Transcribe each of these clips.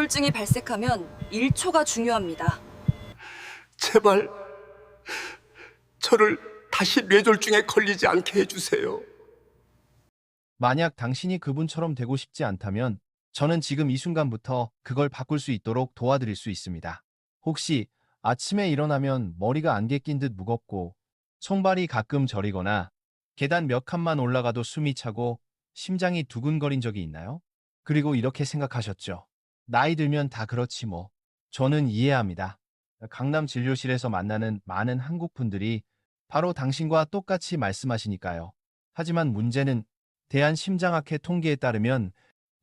뇌졸중이 발생하면 1초가 중요합니다. 제발 저를 다시 뇌졸중에 걸리지 않게 해주세요. 만약 당신이 그분처럼 되고 싶지 않다면 저는 지금 이 순간부터 그걸 바꿀 수 있도록 도와드릴 수 있습니다. 혹시 아침에 일어나면 머리가 안개 낀 듯 무겁고 손발이 가끔 저리거나 계단 몇 칸만 올라가도 숨이 차고 심장이 두근거린 적이 있나요? 그리고 이렇게 생각하셨죠. 나이 들면 다 그렇지 뭐. 저는 이해합니다. 강남 진료실에서 만나는 많은 한국 분들이 바로 당신과 똑같이 말씀하시니까요. 하지만 문제는 대한심장학회 통계에 따르면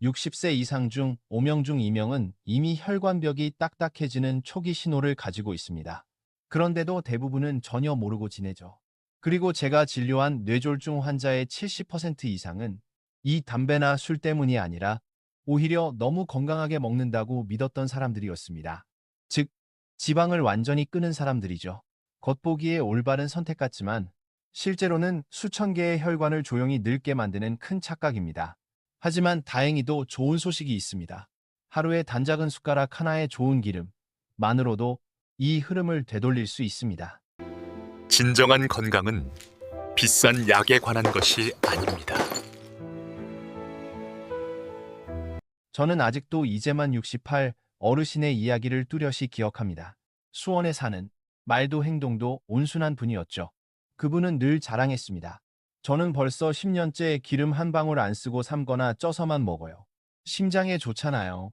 60세 이상 중 5명 중 2명은 이미 혈관벽이 딱딱해지는 초기 신호를 가지고 있습니다. 그런데도 대부분은 전혀 모르고 지내죠. 그리고 제가 진료한 뇌졸중 환자의 70% 이상은 이 담배나 술 때문이 아니라 오히려 너무 건강하게 먹는다고 믿었던 사람들이었습니다. 즉, 지방을 완전히 끄는 사람들이죠. 겉보기에 올바른 선택 같지만 실제로는 수천 개의 혈관을 조용히 늙게 만드는 큰 착각입니다. 하지만 다행히도 좋은 소식이 있습니다. 하루에 단작은 숟가락 하나의 좋은 기름만으로도 이 흐름을 되돌릴 수 있습니다. 진정한 건강은 비싼 약에 관한 것이 아닙니다. 저는 아직도 이제만 68 어르신의 이야기를 뚜렷이 기억합니다. 수원에 사는 말도 행동도 온순한 분이었죠. 그분은 늘 자랑했습니다. 저는 벌써 10년째 기름 한 방울 안 쓰고 삶거나 쪄서만 먹어요. 심장에 좋잖아요.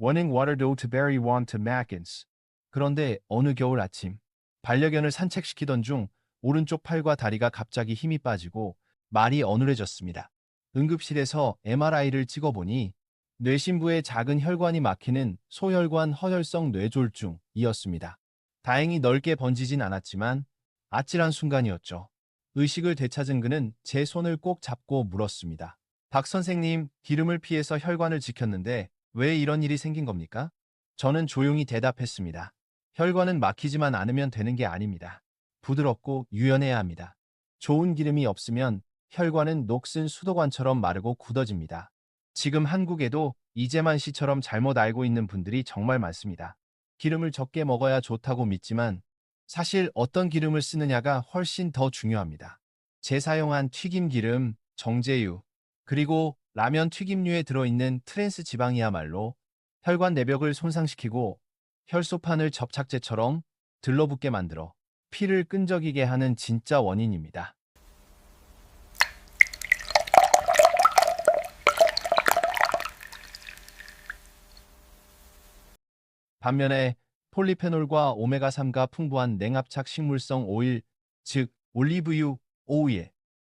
Running water do to bury one to Mackins. 그런데 어느 겨울 아침 반려견을 산책시키던 중 오른쪽 팔과 다리가 갑자기 힘이 빠지고 말이 어눌해졌습니다. 응급실에서 MRI를 찍어보니 뇌심부에 작은 혈관이 막히는 소혈관 허혈성 뇌졸중이었습니다. 다행히 넓게 번지진 않았지만 아찔한 순간이었죠. 의식을 되찾은 그는 제 손을 꼭 잡고 물었습니다. 박 선생님, 기름을 피해서 혈관을 지켰는데 왜 이런 일이 생긴 겁니까? 저는 조용히 대답했습니다. 혈관은 막히지만 않으면 되는 게 아닙니다. 부드럽고 유연해야 합니다. 좋은 기름이 없으면 혈관은 녹슨 수도관처럼 마르고 굳어집니다. 지금 한국에도 이재만 씨처럼 잘못 알고 있는 분들이 정말 많습니다. 기름을 적게 먹어야 좋다고 믿지만 사실 어떤 기름을 쓰느냐가 훨씬 더 중요합니다. 재사용한 튀김 기름, 정제유, 그리고 라면 튀김류에 들어있는 트랜스 지방이야말로 혈관 내벽을 손상시키고 혈소판을 접착제처럼 들러붙게 만들어 피를 끈적이게 하는 진짜 원인입니다. 반면에 폴리페놀과 오메가3가 풍부한 냉압착 식물성 오일, 즉 올리브유, 오일,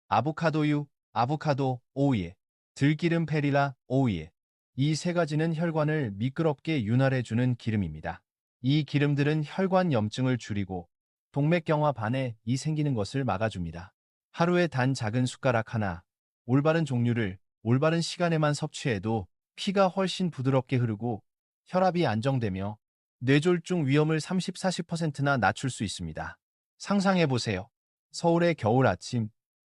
아보카도유, 아보카도, 오일, 들기름 페리라, 오일. 이세 가지는 혈관을 미끄럽게 윤활해주는 기름입니다. 이 기름들은 혈관 염증을 줄이고 동맥경화 반해이 생기는 것을 막아줍니다. 하루에 단 작은 숟가락 하나, 올바른 종류를 올바른 시간에만 섭취해도 피가 훨씬 부드럽게 흐르고 혈압이 안정되며 뇌졸중 위험을 30-40%나 낮출 수 있습니다. 상상해보세요. 서울의 겨울 아침,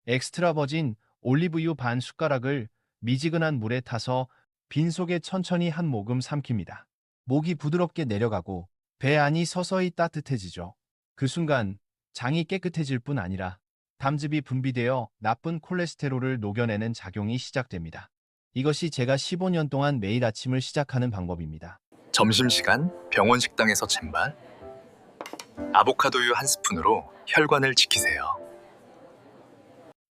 엑스트라 버진 올리브유 반 숟가락을 미지근한 물에 타서 빈속에 천천히 한 모금 삼킵니다. 목이 부드럽게 내려가고 배 안이 서서히 따뜻해지죠. 그 순간 장이 깨끗해질 뿐 아니라 담즙이 분비되어 나쁜 콜레스테롤을 녹여내는 작용이 시작됩니다. 이것이 제가 15년 동안 매일 아침을 시작하는 방법입니다. 점심시간 병원 식당에서 젠발 아보카도유 한 스푼으로 혈관을 지키세요.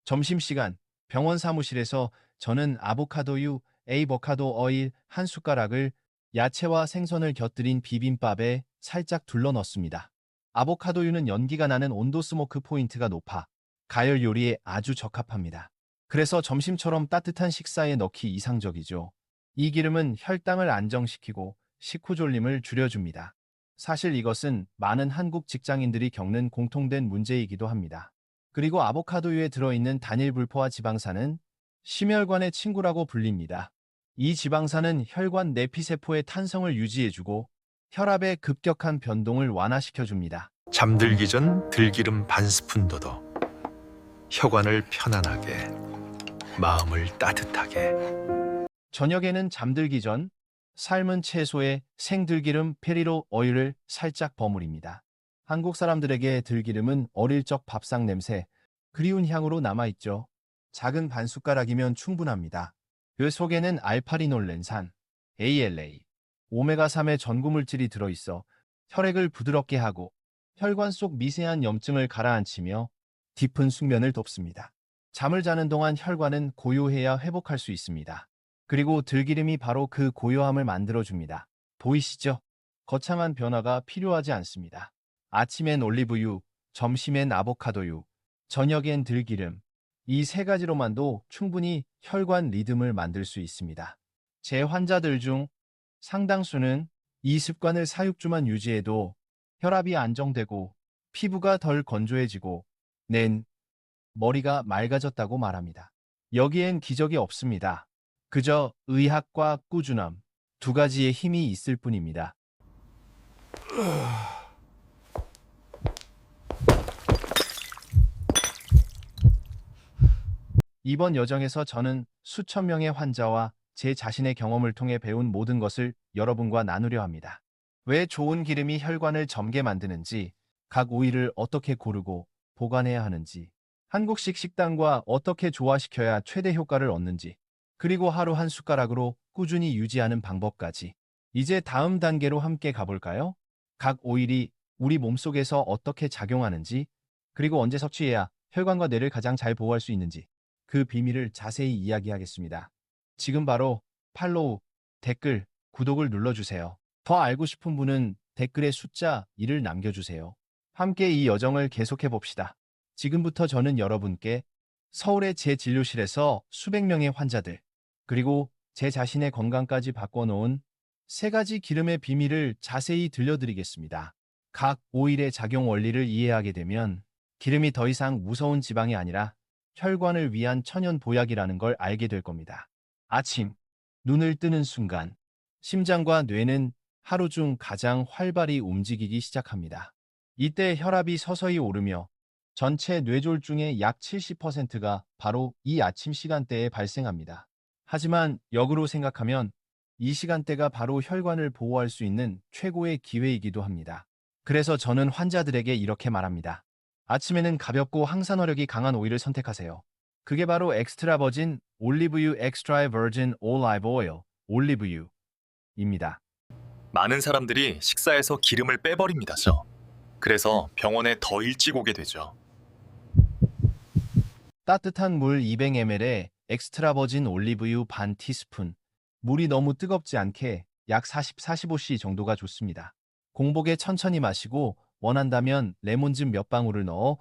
점심시간 병원 사무실에서 저는 아보카도유, 에이버카도 어일 한 숟가락을 야채와 생선을 곁들인 비빔밥에 살짝 둘러 넣습니다. 아보카도유는 연기가 나는 온도 스모크 포인트가 높아 가열 요리에 아주 적합합니다. 그래서 점심처럼 따뜻한 식사에 넣기 이상적이죠. 이 기름은 혈당을 안정시키고 식후 졸림을 줄여줍니다. 사실 이것은 많은 한국 직장인들이 겪는 공통된 문제이기도 합니다. 그리고 아보카도유에 들어있는 단일불포화 지방산은 심혈관의 친구라고 불립니다. 이 지방산은 혈관 내피세포의 탄성을 유지해주고 혈압의 급격한 변동을 완화시켜줍니다. 잠들기 전 들기름 반 스푼 더더. 혈관을 편안하게, 마음을 따뜻하게. 저녁에는 잠들기 전 삶은 채소에 생들기름 페리로 오일을 살짝 버무립니다. 한국 사람들에게 들기름은 어릴 적 밥상 냄새, 그리운 향으로 남아있죠. 작은 반 숟가락이면 충분합니다. 그 속에는 알파리놀렌산, ALA, 오메가3의 전구물질이 들어있어 혈액을 부드럽게 하고 혈관 속 미세한 염증을 가라앉히며 깊은 숙면을 돕습니다. 잠을 자는 동안 혈관은 고요해야 회복할 수 있습니다. 그리고 들기름이 바로 그 고요함을 만들어줍니다. 보이시죠? 거창한 변화가 필요하지 않습니다. 아침엔 올리브유, 점심엔 아보카도유, 저녁엔 들기름. 이 세 가지로만도 충분히 혈관 리듬을 만들 수 있습니다. 제 환자들 중 상당수는 이 습관을 사육주만 유지해도 혈압이 안정되고 피부가 덜 건조해지고 낸 머리가 맑아졌다고 말합니다. 여기엔 기적이 없습니다. 그저 의학과 꾸준함 두 가지의 힘이 있을 뿐입니다. 이번 여정에서 저는 수천 명의 환자와 제 자신의 경험을 통해 배운 모든 것을 여러분과 나누려 합니다. 왜 좋은 기름이 혈관을 젊게 만드는지, 각 오일을 어떻게 고르고 보관해야 하는지, 한국식 식단과 어떻게 조화시켜야 최대 효과를 얻는지, 그리고 하루 한 숟가락으로 꾸준히 유지하는 방법까지. 이제 다음 단계로 함께 가볼까요? 각 오일이 우리 몸속에서 어떻게 작용하는지, 그리고 언제 섭취해야 혈관과 뇌를 가장 잘 보호할 수 있는지, 그 비밀을 자세히 이야기하겠습니다. 지금 바로 팔로우, 댓글, 구독을 눌러주세요. 더 알고 싶은 분은 댓글에 숫자 1을 남겨주세요. 함께 이 여정을 계속해 봅시다. 지금부터 저는 여러분께 서울의 제 진료실에서 수백 명의 환자들, 그리고 제 자신의 건강까지 바꿔놓은 세 가지 기름의 비밀을 자세히 들려드리겠습니다. 각 오일의 작용 원리를 이해하게 되면 기름이 더 이상 무서운 지방이 아니라 혈관을 위한 천연 보약이라는 걸 알게 될 겁니다. 아침, 눈을 뜨는 순간, 심장과 뇌는 하루 중 가장 활발히 움직이기 시작합니다. 이때 혈압이 서서히 오르며 전체 뇌졸중의 약 70%가 바로 이 아침 시간대에 발생합니다. 하지만 역으로 생각하면 이 시간대가 바로 혈관을 보호할 수 있는 최고의 기회이기도 합니다. 그래서 저는 환자들에게 이렇게 말합니다. 아침에는 가볍고 항산화력이 강한 오일을 선택하세요. 그게 바로 엑스트라 버진 올리브유 엑스트라 버진 올라이브 오일 올리브유입니다. 많은 사람들이 식사에서 기름을 빼버립니다. 죠 그래서 병원에 더 일찍 오게 되죠. 따뜻한 물 200ml에 엑스트라 버진 올리브유 반 티스푼. 물이 너무 뜨겁지 않게 약 40-45C 정도가 좋습니다. 공복에 천천히 마시고 원한다면 레몬즙 몇 방울을 넣어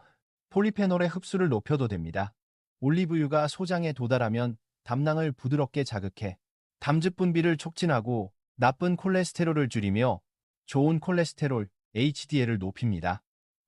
폴리페놀의 흡수를 높여도 됩니다. 올리브유가 소장에 도달하면 담낭을 부드럽게 자극해 담즙 분비를 촉진하고 나쁜 콜레스테롤을 줄이며 좋은 콜레스테롤 HDL을 높입니다.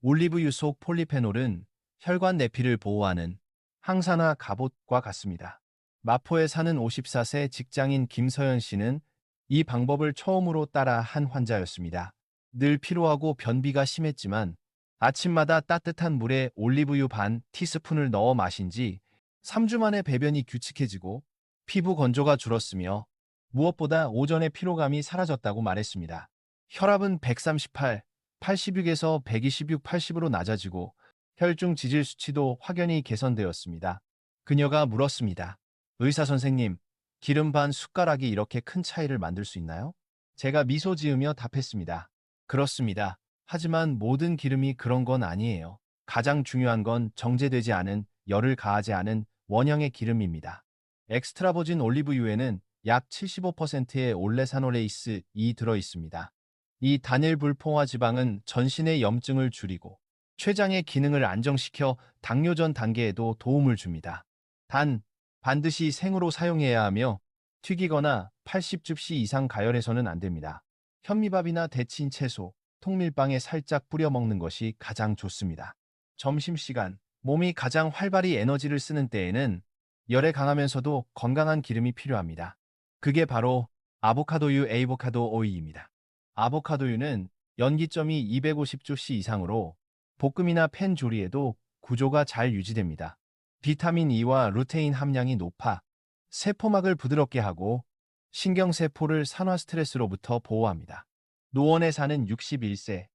올리브유 속 폴리페놀은 혈관 내피를 보호하는 항산화 갑옷과 같습니다. 마포에 사는 54세 직장인 김서연 씨는 이 방법을 처음으로 따라 한 환자였습니다. 늘 피로하고 변비가 심했지만 아침마다 따뜻한 물에 올리브유 반 티스푼을 넣어 마신 지 3주 만에 배변이 규칙해지고 피부 건조가 줄었으며 무엇보다 오전의 피로감이 사라졌다고 말했습니다. 혈압은 138, 86에서 126, 80으로 낮아지고 혈중 지질 수치도 확연히 개선되었습니다. 그녀가 물었습니다. 의사 선생님, 기름 반 숟가락이 이렇게 큰 차이를 만들 수 있나요? 제가 미소 지으며 답했습니다. 그렇습니다. 하지만 모든 기름이 그런 건 아니에요. 가장 중요한 건 정제되지 않은 열을 가하지 않은 원형의 기름입니다. 엑스트라 버진 올리브유에는 약 75%의 올레사노레이스이 들어 있습니다. 이 단일 불포화 지방은 전신의 염증을 줄이고 췌장의 기능을 안정시켜 당뇨 전 단계에도 도움을 줍니다. 단, 반드시 생으로 사용해야 하며 튀기거나 80줍시 이상 가열해서는 안 됩니다. 현미밥이나 데친 채소, 통밀빵에 살짝 뿌려 먹는 것이 가장 좋습니다. 점심시간, 몸이 가장 활발히 에너지를 쓰는 때에는 열에 강하면서도 건강한 기름이 필요합니다. 그게 바로 아보카도유 에이보카도 오일입니다. 아보카도유는 연기점이 250조씨 이상으로 볶음이나 팬 조리에도 구조가 잘 유지됩니다. 비타민 E와 루테인 함량이 높아 세포막을 부드럽게 하고 신경세포를 산화 스트레스로부터 보호합니다. 노원에 사는 61세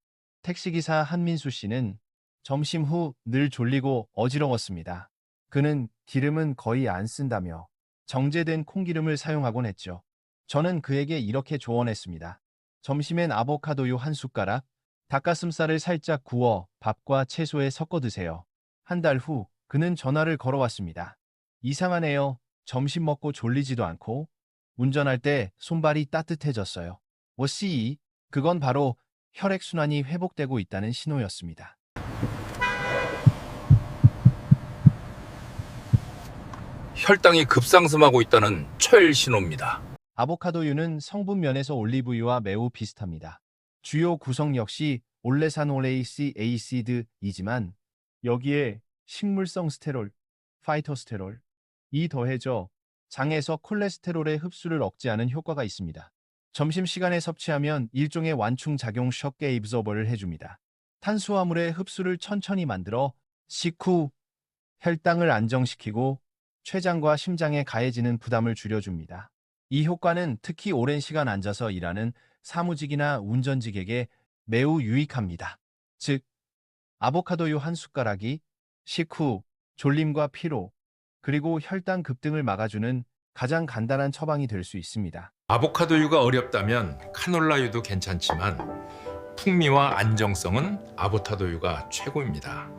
택시기사 한민수 씨는 점심 후 늘 졸리고 어지러웠습니다. 그는 기름은 거의 안 쓴다며 정제된 콩기름을 사용하곤 했죠. 저는 그에게 이렇게 조언했습니다. 점심엔 아보카도유 한 숟가락, 닭가슴살을 살짝 구워 밥과 채소에 섞어 드세요. 한 달 후 그는 전화를 걸어왔습니다. 이상하네요. 점심 먹고 졸리지도 않고 운전할 때 손발이 따뜻해졌어요. 워씨, 그건 바로 혈액순환이 회복되고 있다는 신호였습니다. 혈당이 급상승하고 있다는 초열 신호입니다. 아보카도유는 성분 면에서 올리브유와 매우 비슷합니다. 주요 구성 역시 올레산올레이시 에이시드이지만 여기에 식물성 스테롤, 파이토스테롤, 이 더해져 장에서 콜레스테롤의 흡수를 억제하는 효과가 있습니다. 점심시간에 섭취하면 일종의 완충 작용 셔게 입소버를 해줍니다. 탄수화물의 흡수를 천천히 만들어 식후 혈당을 안정시키고 췌장과 심장에 가해지는 부담을 줄여줍니다. 이 효과는 특히 오랜 시간 앉아서 일하는 사무직이나 운전직에게 매우 유익합니다. 즉, 아보카도유 한 숟가락이 식후 졸림과 피로, 그리고 혈당 급등을 막아주는 가장 간단한 처방이 될 수 있습니다. 아보카도유가 어렵다면 카놀라유도 괜찮지만 풍미와 안정성은 아보카도유가 최고입니다.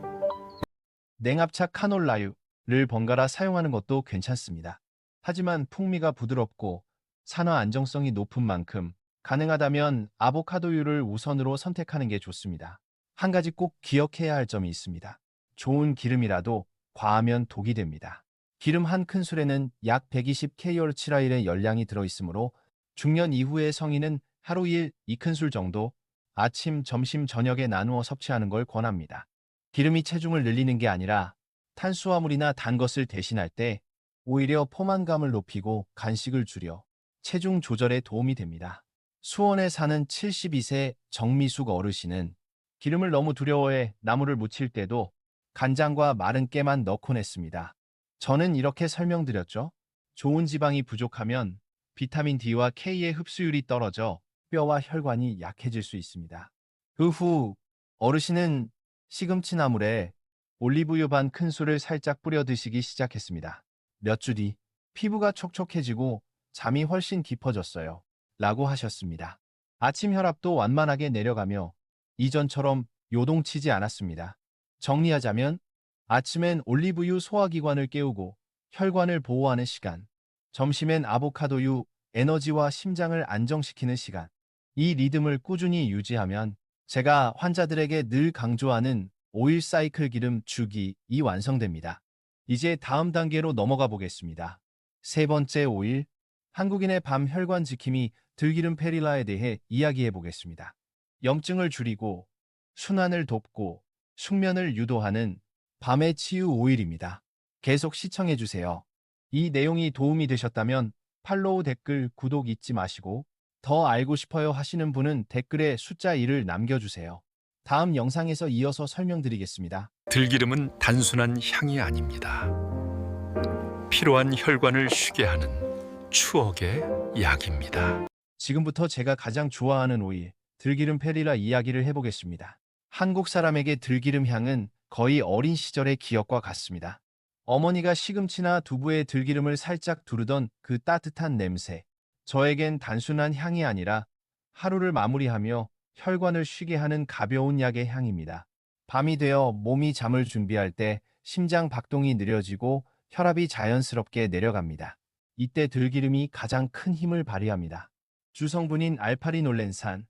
냉합차 카놀라유를 번갈아 사용하는 것도 괜찮습니다. 하지만 풍미가 부드럽고 산화 안정성이 높은 만큼 가능하다면 아보카도유를 우선으로 선택하는 게 좋습니다. 한 가지 꼭 기억해야 할 점이 있습니다. 좋은 기름이라도 과하면 독이 됩니다. 기름 한 큰술에는 약 120kcal 열량이 들어있으므로 중년 이후의 성인은 하루 1, 2큰술 정도 아침, 점심, 저녁에 나누어 섭취하는 걸 권합니다. 기름이 체중을 늘리는 게 아니라 탄수화물이나 단 것을 대신할 때 오히려 포만감을 높이고 간식을 줄여 체중 조절에 도움이 됩니다. 수원에 사는 72세 정미숙 어르신은 기름을 너무 두려워해 나물을 무칠 때도 간장과 마른 깨만 넣곤 했습니다. 저는 이렇게 설명드렸죠. 좋은 지방이 부족하면 비타민 D와 K의 흡수율이 떨어져 뼈와 혈관이 약해질 수 있습니다. 그 후 어르신은 시금치 나물에 올리브유 반 큰술을 살짝 뿌려 드시기 시작했습니다. 몇 주 뒤 피부가 촉촉해지고 잠이 훨씬 깊어졌어요. 라고 하셨습니다. 아침 혈압도 완만하게 내려가며 이전처럼 요동치지 않았습니다. 정리하자면 아침엔 올리브유 소화기관을 깨우고 혈관을 보호하는 시간, 점심엔 아보카도유 에너지와 심장을 안정시키는 시간. 이 리듬을 꾸준히 유지하면 제가 환자들에게 늘 강조하는 오일 사이클 기름 주기 이 완성됩니다. 이제 다음 단계로 넘어가 보겠습니다. 세 번째 오일, 한국인의 밤 혈관 지킴이 들기름 페릴라에 대해 이야기해 보겠습니다. 염증을 줄이고 순환을 돕고 숙면을 유도하는 밤의 치유 오일입니다. 계속 시청해 주세요. 이 내용이 도움이 되셨다면 팔로우 댓글 구독 잊지 마시고 더 알고 싶어요 하시는 분은 댓글에 숫자 1을 남겨주세요. 다음 영상에서 이어서 설명드리겠습니다. 들기름은 단순한 향이 아닙니다. 피로한 혈관을 쉬게 하는 추억의 약입니다. 지금부터 제가 가장 좋아하는 오일, 들기름 페리라 이야기를 해보겠습니다. 한국 사람에게 들기름 향은 거의 어린 시절의 기억과 같습니다. 어머니가 시금치나 두부에 들기름을 살짝 두르던 그 따뜻한 냄새. 저에겐 단순한 향이 아니라 하루를 마무리하며 혈관을 쉬게 하는 가벼운 약의 향입니다. 밤이 되어 몸이 잠을 준비할 때 심장 박동이 느려지고 혈압이 자연스럽게 내려갑니다. 이때 들기름이 가장 큰 힘을 발휘합니다. 주성분인 알파리놀렌산,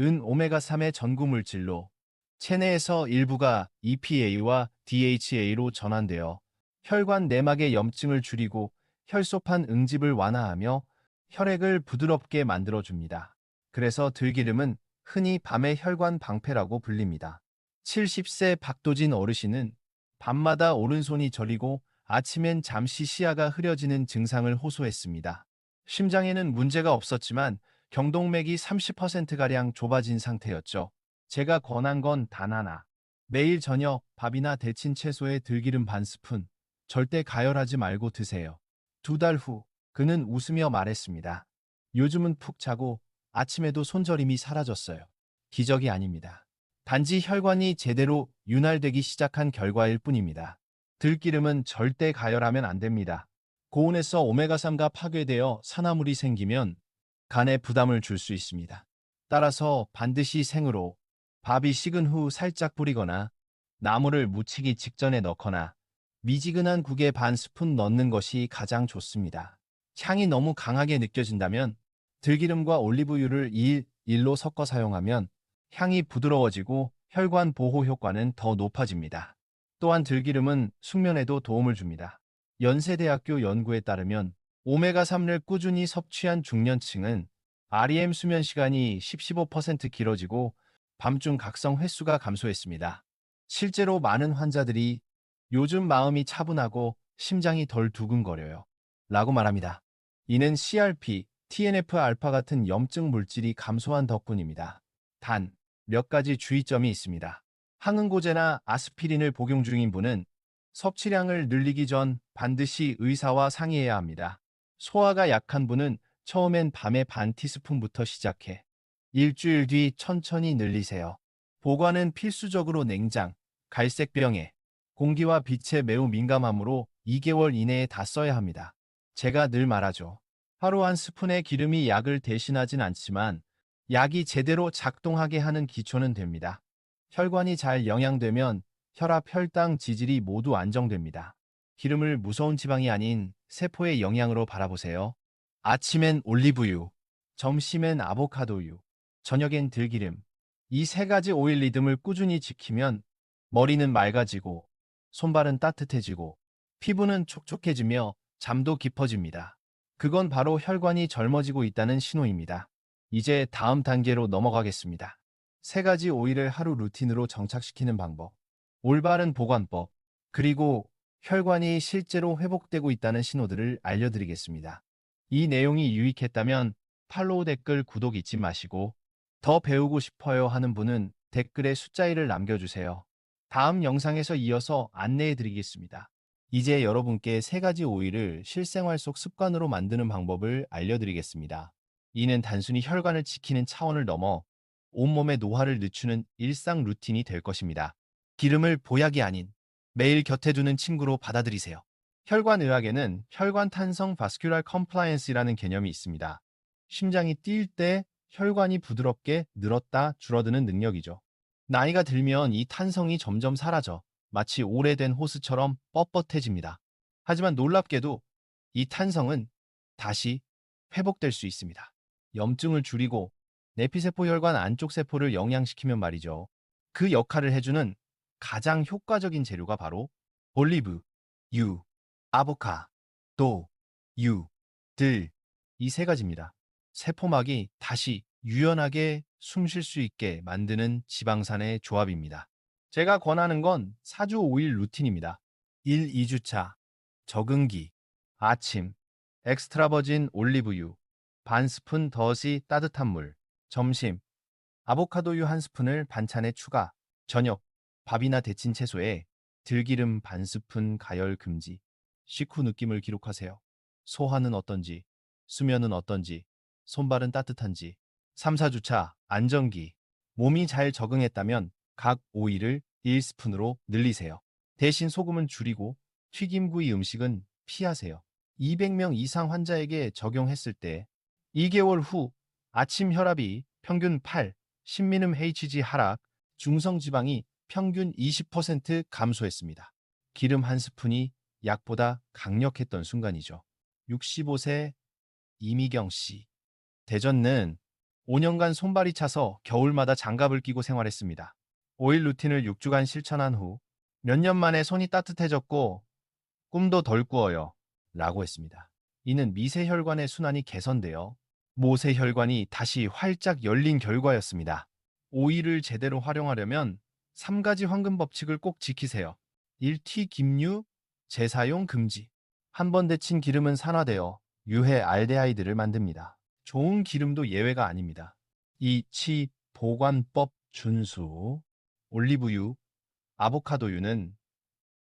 은 오메가3의 전구 물질로 체내에서 일부가 EPA와 DHA로 전환되어 혈관 내막의 염증을 줄이고 혈소판 응집을 완화하며 혈액을 부드럽게 만들어줍니다. 그래서 들기름은 흔히 밤의 혈관 방패라고 불립니다. 70세 박도진 어르신은 밤마다 오른손이 저리고 아침엔 잠시 시야가 흐려지는 증상을 호소했습니다. 심장에는 문제가 없었지만 경동맥이 30%가량 좁아진 상태였죠. 제가 권한 건 단 하나. 매일 저녁 밥이나 데친 채소에 들기름 반 스푼. 절대 가열하지 말고 드세요. 두 달 후, 그는 웃으며 말했습니다. 요즘은 푹 자고 아침에도 손저림이 사라졌어요. 기적이 아닙니다. 단지 혈관이 제대로 윤활되기 시작한 결과일 뿐입니다. 들기름은 절대 가열하면 안 됩니다. 고온에서 오메가3가 파괴되어 산화물이 생기면 간에 부담을 줄 수 있습니다. 따라서 반드시 생으로 밥이 식은 후 살짝 뿌리거나 나물을 무치기 직전에 넣거나 미지근한 국에 반 스푼 넣는 것이 가장 좋습니다. 향이 너무 강하게 느껴진다면 들기름과 올리브유를 2일 1로 섞어 사용하면 향이 부드러워지고 혈관 보호 효과는 더 높아집니다. 또한 들기름은 숙면에도 도움을 줍니다. 연세대학교 연구에 따르면 오메가3를 꾸준히 섭취한 중년층은 REM 수면 시간이 10-15% 길어지고 밤중 각성 횟수가 감소했습니다. 실제로 많은 환자들이 요즘 마음이 차분하고 심장이 덜 두근거려요. 라고 말합니다. 이는 CRP, TNF-알파 같은 염증 물질이 감소한 덕분입니다. 단, 몇 가지 주의점이 있습니다. 항응고제나 아스피린을 복용 중인 분은 섭취량을 늘리기 전 반드시 의사와 상의해야 합니다. 소화가 약한 분은 처음엔 밤에 반 티스푼부터 시작해 일주일 뒤 천천히 늘리세요. 보관은 필수적으로 냉장, 갈색 병에 공기와 빛에 매우 민감하므로 2개월 이내에 다 써야 합니다. 제가 늘 말하죠. 하루 한 스푼의 기름이 약을 대신하진 않지만 약이 제대로 작동하게 하는 기초는 됩니다. 혈관이 잘 영양되면 혈압, 혈당, 지질이 모두 안정됩니다. 기름을 무서운 지방이 아닌 세포의 영양으로 바라보세요. 아침엔 올리브유, 점심엔 아보카도유, 저녁엔 들기름. 이 세 가지 오일 리듬을 꾸준히 지키면 머리는 맑아지고 손발은 따뜻해지고 피부는 촉촉해지며 잠도 깊어집니다. 그건 바로 혈관이 젊어지고 있다는 신호입니다. 이제 다음 단계로 넘어가겠습니다. 세 가지 오일을 하루 루틴으로 정착시키는 방법. 올바른 보관법. 그리고 혈관이 실제로 회복되고 있다는 신호들을 알려드리겠습니다. 이 내용이 유익했다면 팔로우 댓글 구독 잊지 마시고 더 배우고 싶어요 하는 분은 댓글에 숫자 1을 남겨주세요. 다음 영상에서 이어서 안내해 드리겠습니다. 이제 여러분께 세 가지 오일을 실생활 속 습관으로 만드는 방법을 알려드리겠습니다. 이는 단순히 혈관을 지키는 차원을 넘어 온몸의 노화를 늦추는 일상 루틴이 될 것입니다. 기름을 보약이 아닌 매일 곁에 두는 친구로 받아들이세요. 혈관의학에는 혈관 탄성 바스큘랄 컴플라이언스라는 개념이 있습니다. 심장이 뛸 때 혈관이 부드럽게 늘었다 줄어드는 능력이죠. 나이가 들면 이 탄성이 점점 사라져 마치 오래된 호스처럼 뻣뻣해집니다. 하지만 놀랍게도 이 탄성은 다시 회복될 수 있습니다. 염증을 줄이고 내피세포 혈관 안쪽 세포를 영양시키면 말이죠. 그 역할을 해주는 가장 효과적인 재료가 바로 올리브, 유, 아보카, 도, 유, 들, 이 세 가지입니다. 세포막이 다시 유연하게 숨 쉴 수 있게 만드는 지방산의 조합입니다. 제가 권하는 건 4주 5일 루틴입니다. 1, 2주차, 적응기, 아침, 엑스트라버진 올리브유, 반 스푼 덫이 따뜻한 물, 점심, 아보카도유 한 스푼을 반찬에 추가, 저녁, 밥이나 데친 채소에 들기름 반 스푼 가열 금지, 식후 느낌을 기록하세요. 소화는 어떤지, 수면은 어떤지, 손발은 따뜻한지, 3, 4주차 안정기, 몸이 잘 적응했다면 각 오일을 1스푼으로 늘리세요. 대신 소금은 줄이고 튀김구이 음식은 피하세요. 200명 이상 환자에게 적용했을 때 2개월 후 아침 혈압이 평균 8, 신민음 HG 하락, 중성 지방이 평균 20% 감소했습니다. 기름 한 스푼이 약보다 강력했던 순간이죠. 65세 이미경 씨. 대전는 5년간 손발이 차서 겨울마다 장갑을 끼고 생활했습니다. 오일 루틴을 6주간 실천한 후 몇 년 만에 손이 따뜻해졌고 꿈도 덜 꾸어요. 라고 했습니다. 이는 미세혈관의 순환이 개선되어 모세혈관이 다시 활짝 열린 결과였습니다. 오일을 제대로 활용하려면 3가지 황금 법칙을 꼭 지키세요. 1튀 김류 재사용 금지. 한 번 데친 기름은 산화되어 유해 알데하이드를 만듭니다. 좋은 기름도 예외가 아닙니다. 2치 보관법 준수. 올리브유, 아보카도유는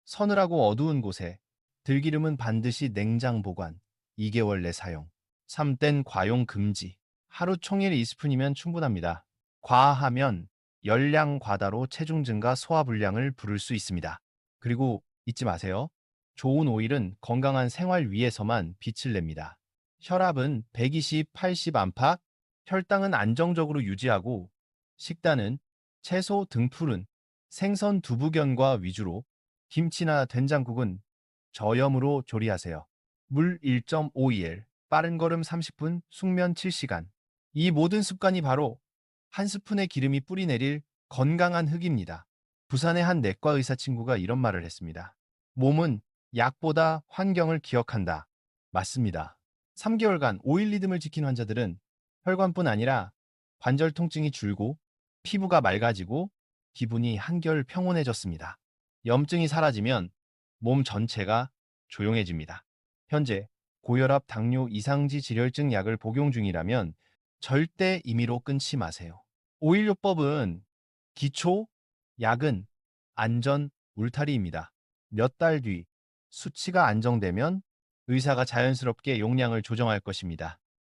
서늘하고 어두운 곳에 들기름은 반드시 냉장 보관 2개월 내 사용. 3땐 과용 금지. 하루 총일 2스푼이면 충분합니다. 과하면 열량 과다로 체중 증가 소화불량을 부를 수 있습니다. 그리고 잊지 마세요. 좋은 오일은 건강한 생활 위에서만 빛을 냅니다. 혈압은 120, 80 안팎, 혈당은 안정적으로 유지하고 식단은 채소, 등푸른, 생선, 두부견과 위주로 김치나 된장국은 저염으로 조리하세요. 물 1.5il, 빠른 걸음 30분, 숙면 7시간. 이 모든 습관이 바로 한 스푼의 기름이 뿌리 내릴 건강한 흙입니다. 부산의 한 내과 의사 친구가 이런 말을 했습니다. 몸은 약보다 환경을 기억한다. 맞습니다. 3개월간 오일 리듬을 지킨 환자들은 혈관뿐 아니라 관절 통증이 줄고 피부가 맑아지고 기분이 한결 평온해졌습니다. 염증이 사라지면 몸 전체가 조용해집니다. 현재 고혈압, 당뇨, 이상지 질혈증 약을 복용 중이라면 절대 임의로 끊지 마세요. 오일요법은 기초, 약은 안전, 울타리입니다. 몇 달 뒤 수치가 안정되면 의사가 자연스럽게 용량을 조정할 것입니다.